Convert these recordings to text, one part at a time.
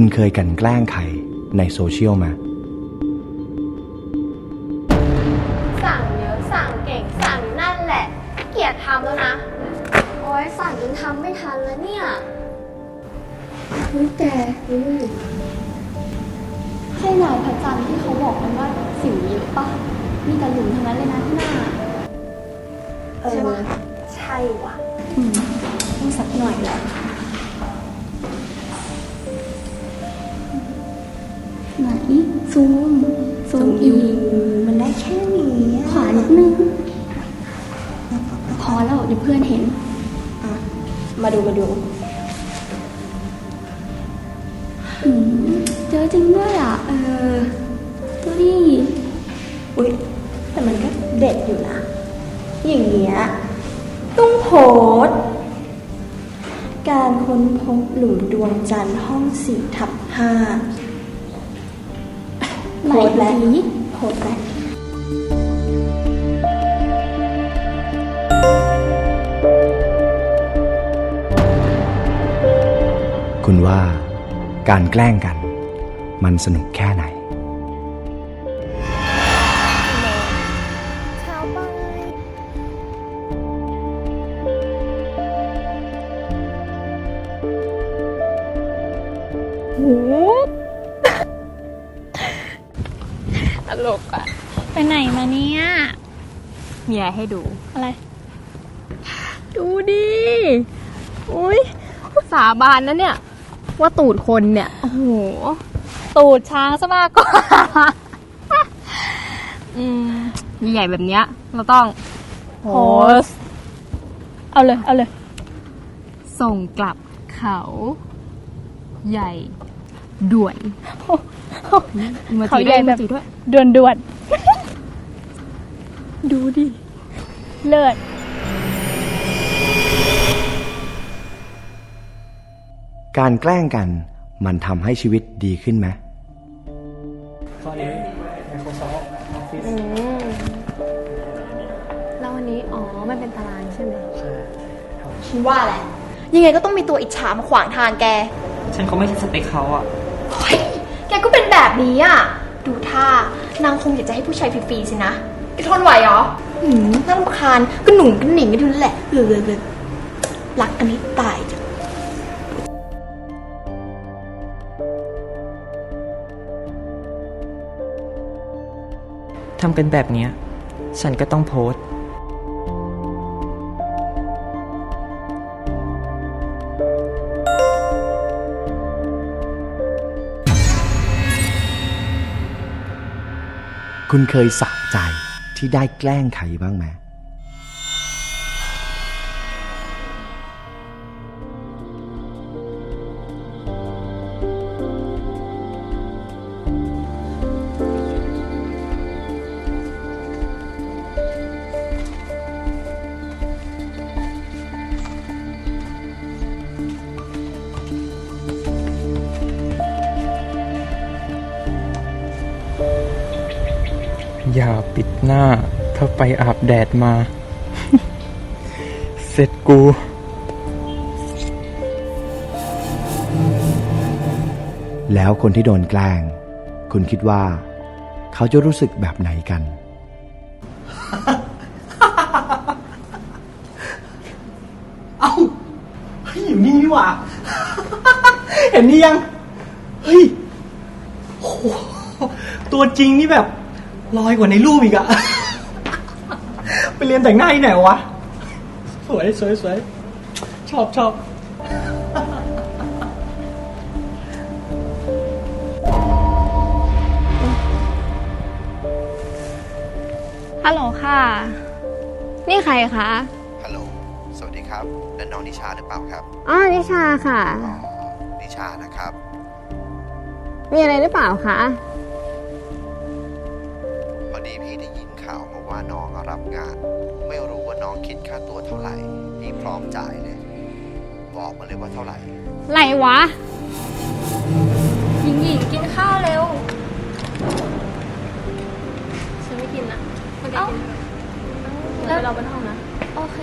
คุณเคยกลันแกล้งใครในโซเชียลไหมาสั่งเยอะสั่งเก่งสั่งนั่นแหละ เกลียดทำแล้วนะ โอ้ยสั่งจนทำไม่ทันแล้วเนี่ยเฮ้ยแกรู้ไหมใช่นายพระจันทร์ที่เขาบอกกันว่าสิวเยอะปะมีแต่หลุมทั้งนั้นเลยนะที่หน้าเออใช่ปะใช่ว่ะอืมต้องสักหน่อยแหละ ซูม ซูมอีกมันได้แค่นี้ขวานิดนึง พอแล้วเดี๋ยวเพื่อนเห็น มาดูมาดูอืมเจอจริงด้วยอะ เออดูดิอุ้ยแต่มันก็เด็ดอยู่นะ อย่างเงี้ยต้องโพสต์การค้นพบหลุมดวงจันทร์ห้องสี่ทับห้า โหนโพสต์แล้วโหดแล้วคุณว่าการแกล้งกัน มันสนุกแค่ไหน ลกอะไปไหนมาเนี่ยมีอะไรให้ดู อะไร ดูดิอุ้ยสาบานนะเนี่ย ว่าตูดคนเนี่ย โอ้โห ตูดช้างซะมากกว่าอืมใหญ่แบบเนี้ย เราต้องโพสต์เอาเลย เอาเลย ส่งกลับเขา ใหญ่ ด่วนมาเขาจีใหญ่ด้วยแบบมาจีด้วยด่วนด่วนดูดิ เลิศการแกล้งกันมันทำให้ชีวิตดีขึ้นไหมข้อนี้ Microsoft Office แล้ววันนี้ อ๋อ มันเป็นตารางใช่ไหมใช่ครับฉันว่าแหละ ยังไงก็ต้องมีตัวอิจฉามาขวางทางแก ฉันเขาไม่ใช่สเปคเขาอะ ฮ้ยแกก็เป็นแบบนี้อะ ดูท่านางคงอยากจะให้ผู้ชายฟรีๆสินะแกทนไหวเหรอหืมน่ารำคาญก็หนุ่งก็หนิงกันทุนนแหละเออเออรักกันให้ตายจ้ะทำกันแบบเนี้ย ฉันก็ต้องโพสต์ คุณเคยสะใจที่ได้แกล้งใครบ้างไหม อย่าปิดหน้า ถ้าไปอาบแดดมา เสร็จกูแล้วคนที่โดนแกล้ง คุณคิดว่า เขาจะรู้สึกแบบไหนกัน เอ้าเฮ้ยอยู่นี่นี่หว่า เห็นนี่ยัง เฮ้ยโอ้โหตัวจริงนี่แบบ ลอยกว่าในรูปอีกอะ ไปเรียนแต่งหน้าที่ไหนวะ สวยสวยสวยชอบชอบฮัลโหลค่ะ นี่ใครคะฮัลโหล สวัสดีครับนั่นน้องนิชาหรือเปล่าครับอ๋อนิชาค่ะ อ๋อนิชานะครับ มีอะไรหรือเปล่าคะ พอดีพี่ได้ยินข่าวมาว่าน้องรับงาน ไม่รู้ว่าน้องคิดค่าตัวเท่าไหร่ พี่พร้อมจ่ายเลย บอกมาเลยว่าเท่าไหร่ ไหนวะ หญิงหญิงกินข้าวเร็ว ฉันไม่กินนะไม่ได้กินเดี๋ยวไปรอบนห้องนะ โอเค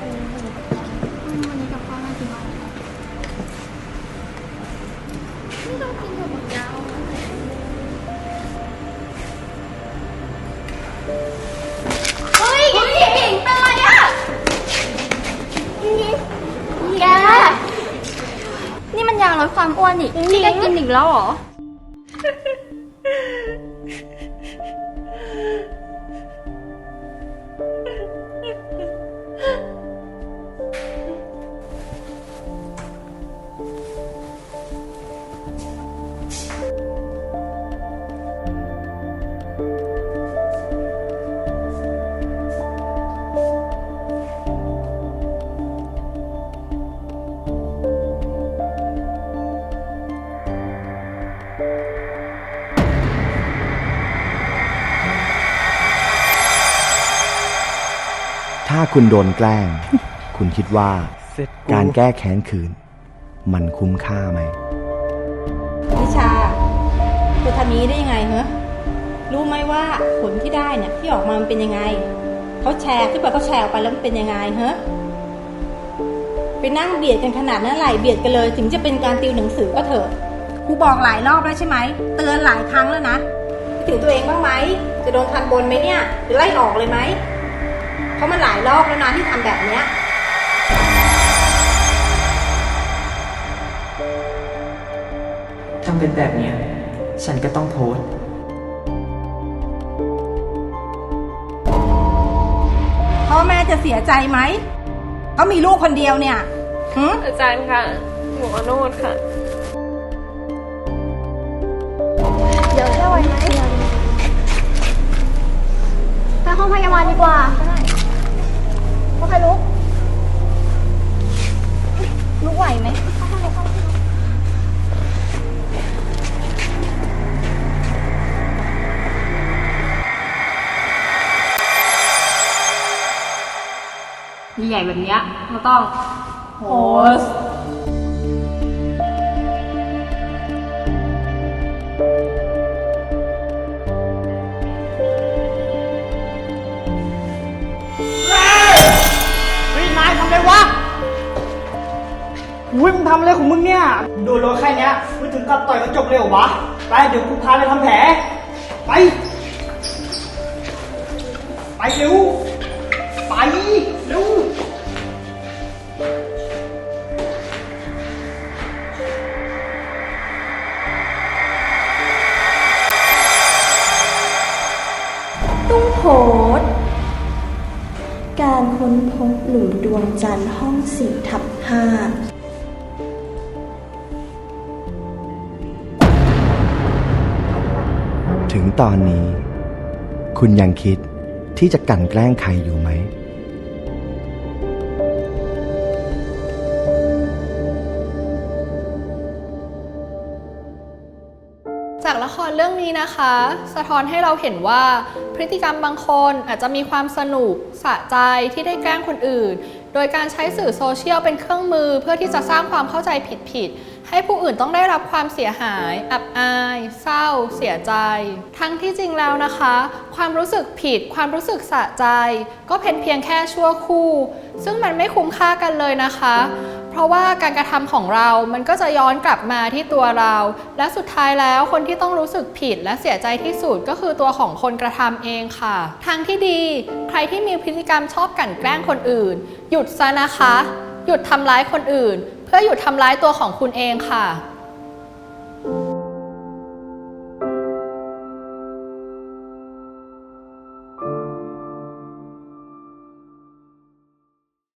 อืมวันนี้กับข้าวน่ากินมากเลยล ดความอ้วนอีกนี่ได้กินอีกแล้วเหรอาคุณโดนแกล้ง คุณคิดว่าเสร็จการแก้แค้นคืน มันคุ้มค่าไหมนิชาเธอทำอย่างนี้ได้ยังไงเหรอรู้ไหมว่าผลที่ได้เนี่ยที่ออกมามันเป็นยังไงเขาแชร์ที่บอกเขาแชร์ออกไปแล้วมันเป็นยังไงเหรอไปนั่งเบียดกันขนาดนั้นไหลเบียดกันเลย ถึงจะเป็นการติวหนังสือก็เถอะครูบอกหลายรอบแล้วใช่ไหมเตือนหลายครั้งแล้วนะคิดถึงตัวเองบ้างไหมจะโดนทันบนไหมเนี่ยหรือไล่ออกเลยไหมเพ ราะมันหลายรอบแล้วนะที่ทำแบบเนี้ย ทำเป็นแบบเนี้ย ฉันก็ต้องโพสต์ พ่อแม่จะเสียใจไหมเขามีลูกคนเดียวเนี่ยหืมอาจารย์ค่ะหนูขอโทษค่ะ เดี๋ยวจะไหวไหมไปห้องพยาบาลดีกว่า ได้โอเคลุกลุกไหวไหมเข้าห้องเลยเข้าห้องเลยใหญ่แบบเนี้ยเราต้องโพส ไงวะอุ้ยมึงทำอะไรของมึงเนี่ยโดนรถแค่เนี้ยไม่ถึงกับต่อยกระจกเลยเหรอวะ ไปเดี๋ยวกูพาไปทำแผล ไป ไปเร็วไป นพบหลุมดวงจันทร์ห้องสี่ทับห้าถึงตอนนี้ คุณยังคิดที่จะกลั่นแกล้งใครอยู่ไหม รเรื่องนี้นะคะ สะท้อนให้เราเห็นว่าพฤติกรรมบางคนอาจจะมีความสนุกสะใจที่ได้แกล้งคนอื่น โดยการใช้สื่อโซเชียลเป็นเครื่องมือเพื่อที่จะสร้างความเข้าใจผิดๆ ให้ผู้อื่นต้องได้รับความเสียหาย อับอาย เศร้า เสียใจ ทั้งที่จริงแล้วนะคะ ความรู้สึกผิด ความรู้สึกสะใจ ก็เป็นเพียงแค่ชั่วคู่ ซึ่งมันไม่คุ้มค่ากันเลยนะคะ เพราะว่าการกระทำของเรา มันก็จะย้อนกลับมาที่ตัวเรา และสุดท้ายแล้วคนที่ต้องรู้สึกผิดและเสียใจที่สุดก็คือตัวของคนกระทำเองค่ะ ทางที่ดี ใครที่มีพฤติกรรมชอบกลั่นแกล้งคนอื่น หยุดซะนะคะ หยุดทำร้ายคนอื่น พื่อหยุดทำร้ายตัวของคุณเองค่ะ